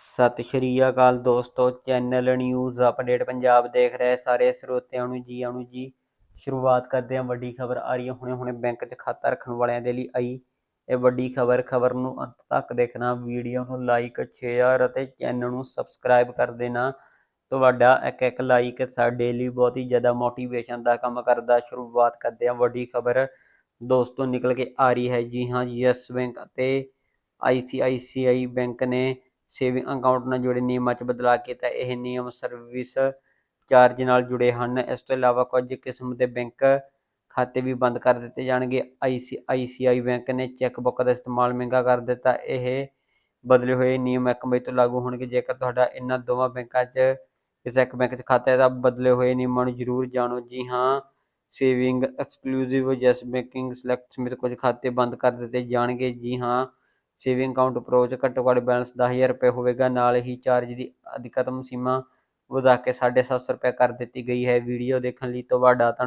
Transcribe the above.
ਸਤਿ ਸ਼੍ਰੀ ਅਕਾਲ ਦੋਸਤੋ, channel news update Punjab ਦੇਖ ਰਹੇ ਸਾਰੇ ਸਰੋਤਿਆਂ ਨੂੰ ਜੀ ਆਣੂ ਜੀ। ਸ਼ੁਰੂਆਤ ਕਰਦੇ ਹਾਂ ਵੱਡੀ ਖਬਰ ਆ ਰਹੀ ਹੈ, ਹੁਣੇ ਹੁਣੇ ਬੈਂਕ 'ਚ ਖਾਤਾ ਰੱਖਣ ਵਾਲਿਆਂ ਦੇ ਲਈ ਆਈ। ਇਹ ਵੱਡੀ ਖਬਰ ਖਬਰ ਨੂੰ ਅੰਤ ਤੱਕ ਦੇਖਣਾ, ਵੀਡੀਓ ਨੂੰ ਲਾਈਕ ਸ਼ੇਅਰ ਅਤੇ ਚੈਨਲ ਨੂੰ ਸਬਸਕ੍ਰਾਈਬ ਕਰ ਦੇਣਾ। ਤੁਹਾਡਾ ਇੱਕ ਇੱਕ ਲਾਈਕ ਸਾਡੇ ਲਈ ਬਹੁਤ ਹੀ ਜ਼ਿਆਦਾ ਮੋਟੀਵੇਸ਼ਨ ਦਾ ਕੰਮ ਕਰਦਾ। ਸ਼ੁਰੂਆਤ ਕਰਦੇ ਹਾਂ ਵੱਡੀ ਖਬਰ। ਦੋਸਤੋ, ਨਿਕਲ ਕੇ ਆ ਰਹੀ ਹੈ ਜੀ, ਹਾਂ ਯੈਸ ਬੈਂਕ ਅਤੇ ਆਈਸੀਆਈਸੀਆਈ ਬੈਂਕ ਨੇ ਸੇਵਿੰਗ ਅਕਾਊਂਟ ਨਾਲ ਜੁੜੇ ਨਿਯਮਾਂ 'ਚ ਬਦਲਾਅ ਕੀਤਾ, ਇਹ ਨਿਯਮ ਸਰਵਿਸ ਚਾਰਜ ਨਾਲ ਜੁੜੇ ਹਨ। ਇਸ ਤੋਂ ਇਲਾਵਾ ਕੁਝ ਕਿਸਮ ਦੇ ਬੈਂਕ ਖਾਤੇ ਵੀ ਬੰਦ ਕਰ ਦਿੱਤੇ ਜਾਣਗੇ। ਆਈਸੀਆਈਸੀਆਈ ਬੈਂਕ ਨੇ ਚੈੱਕ ਬੁੱਕ ਦਾ ਇਸਤੇਮਾਲ ਮਹਿੰਗਾ ਕਰ ਦਿੱਤਾ। ਇਹ ਬਦਲੇ ਹੋਏ ਨਿਯਮ ਇੱਕ ਮਈ ਤੋਂ ਲਾਗੂ ਹੋਣਗੇ। ਜੇਕਰ ਤੁਹਾਡਾ ਇਹਨਾਂ ਦੋਵਾਂ ਬੈਂਕਾਂ 'ਚ ਕਿਸੇ ਇੱਕ ਬੈਂਕ 'ਚ ਖਾਤਾ ਹੈ, ਤਾਂ ਬਦਲੇ ਹੋਏ ਨਿਯਮਾਂ ਨੂੰ ਜ਼ਰੂਰ ਜਾਣੋ। ਜੀ ਹਾਂ saving exclusive yes banking select ਸਮੇਤ ਕੁਝ ਖਾਤੇ ਬੰਦ ਕਰ ਦਿੱਤੇ ਜਾਣਗੇ। ਜੀ ਹਾਂ ਸੇਵਿੰਗ ਅਕਾਊਂਟ ਅਪਰੋਚ ਘੱਟੋ ਘੱਟ ਬੈਲੈਂਸ 10000 ਰੁਪਏ ਹੋਵੇਗਾ, ਨਾਲ ਹੀ ਚਾਰਜ ਦੀ ਅਧਿਕਤਮ ਸੀਮਾ ਵਧਾ ਕੇ 750 ਰੁਪਏ ਕਰ ਦਿੱਤੀ ਗਈ ਹੈ। ਵੀਡੀਓ ਦੇਖਣ ਲਈ ਤੁਹਾਡਾ ਧੰਨ-